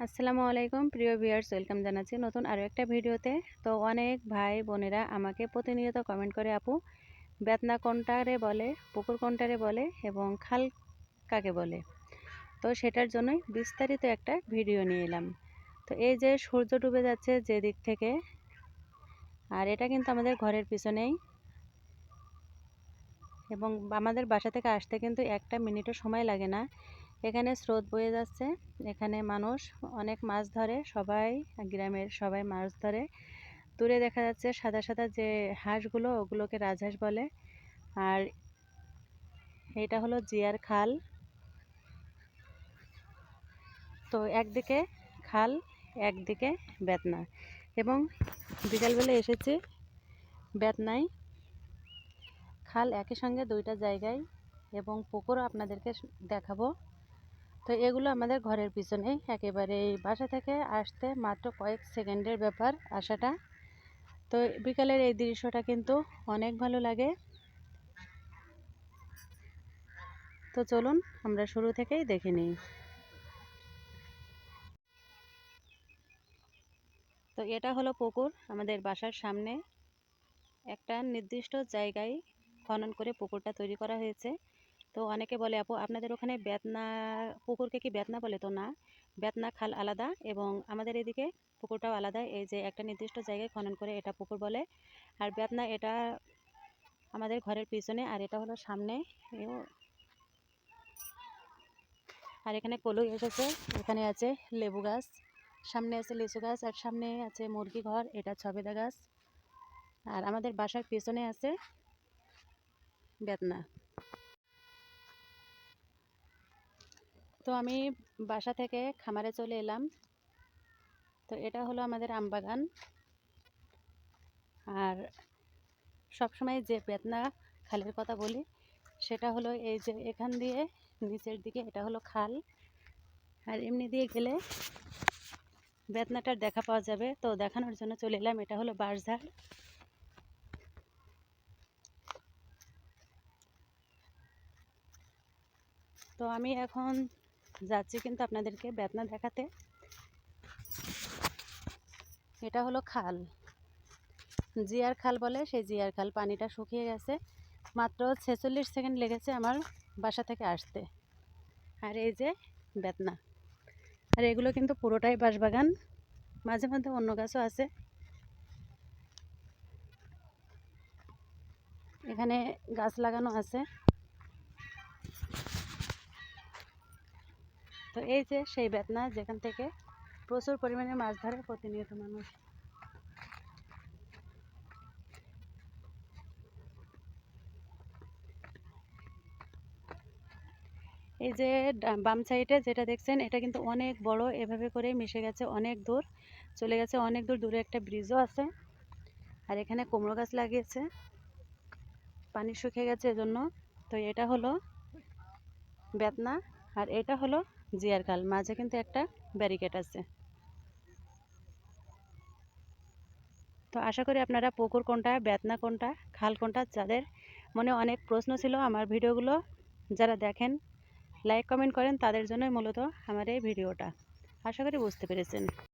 আসসালামু আলাইকুম, প্রিয় ভিউয়ার্স, ওয়েলকাম জানাচ্ছি নতুন আরও একটা ভিডিওতে। তো অনেক ভাই বোনেরা আমাকে প্রতিনিয়ত কমেন্ট করে, আপু, বেতনা কোনটারে বলে, পুকুর কোনটারে বলে এবং খাল কাকে বলে? তো সেটার জন্যই বিস্তারিত একটা ভিডিও নিয়ে এলাম। তো এই যে সূর্য ডুবে যাচ্ছে যে দিক থেকে, আর এটা কিন্তু আমাদের ঘরের পিছনেই এবং আমাদের বাসা থেকে আসতে কিন্তু একটা মিনিটও সময় লাগে না। এখানে স্রোত বয়ে যাচ্ছে। এখানে মানুষ অনেক মাছ ধরে, সবাই গ্রামের সবাই মাছ ধরে। দূরে দেখা যাচ্ছে সাদা সাদা যে হাঁসগুলো, ওগুলোকে রাজহাঁস বলে। আর এটা হলো জিয়ার খাল। তো একদিকে খাল, একদিকে বেতনা। এবং বিকালবেলা এসেছি বেতনায়। খাল একই সঙ্গে দুইটা জায়গায় এবং পুকুরও আপনাদেরকে দেখাবো। তো এগুলো আমাদের ঘরের পিছনে। একেবারে এই বাসা থেকে আসতে মাত্র কয়েক সেকেন্ডের ব্যাপার আসাটা। তো বিকালের এই দৃশ্যটা কিন্তু অনেক ভালো লাগে। তো চলুন, আমরা শুরু থেকেই দেখে নিই। তো এটা হলো পুকুর, আমাদের বাসার সামনে। একটা নির্দিষ্ট জায়গায় খনন করে পুকুরটা তৈরি করা হয়েছে। তো অনেকে বলে, আপু, আপনাদের ওখানে বেতনা, পুকুরকে কি বেতনা বলে? তো না, বেতনা খাল আলাদা এবং আমাদের এদিকে পুকুরটাও আলাদা। এই যে একটা নির্দিষ্ট জায়গায় খনন করে এটা পুকুর বলে। আর বেতনা এটা আমাদের ঘরের পিছনে আর এটা হলো সামনে। আর এখানে কলুই এসেছে, এখানে আছে লেবু গাছ, সামনে আছে লিচু গাছ, আর সামনে আছে মুরগি ঘর, এটা ছবেদা গাছ। আর আমাদের বাসার পিছনে আছে বেতনা। তো আমি বাসা থেকে খামারে চলে এলাম। তো এটা হলো আমাদের আম বাগান। আর সবসময় যে বেতনা খালের কথা বলি, সেটা হলো এই যে এখান দিয়ে নিচের দিকে এটা হলো খাল। আর এমনি দিয়ে গেলে বেতনাটার দেখা পাওয়া যাবে। তো দেখানোর জন্য চলে এলাম। এটা হলো বাঁশঝাড়। তো আমি এখন যাচ্ছি কিন্তু আপনাদেরকে বেতনা দেখাতে। এটা হলো খাল। জিয়ার খাল বলে, সেই জিয়ার খাল পানিটা শুকিয়ে গেছে। মাত্র ছেচল্লিশ সেকেন্ড লেগেছে আমার বাসা থেকে আসতে। আর এই যে বেতনা। আর এগুলো কিন্তু পুরোটাই বাঁশবাগান। মাঝে মধ্যে অন্য গাছও আছে। এখানে গাছ লাগানো আছে। তো এই যে সেই বেতনা যেখান থেকে প্রচুর পরিমাণে মাছ ধরে প্রতিনিয়ত মানুষ। এই যে বাম সাইডে যেটা দেখছেন, এটা কিন্তু অনেক বড়, এভাবে করে মিশে গেছে অনেক দূর, চলে গেছে অনেক দূর, দূরে একটা ব্রিজও আছে। আর এখানে কুমড়ো গাছ লাগিয়েছে, পানি শুকিয়ে গেছে এজন্য। তো এটা হলো বেতনা, আর এটা হলো জিয়ার খাল। মাঝে কিন্তু একটা ব্যারিকেড আছে। তো আশা করি আপনারা পুকুর কোনটা, বেতনা কোনটা, খাল কোনটা, যাদের মনে অনেক প্রশ্ন ছিল আমার ভিডিওগুলো যারা দেখেন, লাইক, কমেন্ট করেন, তাদের জন্যই মূলত আমার এই ভিডিওটা। আশা করি বুঝতে পেরেছেন।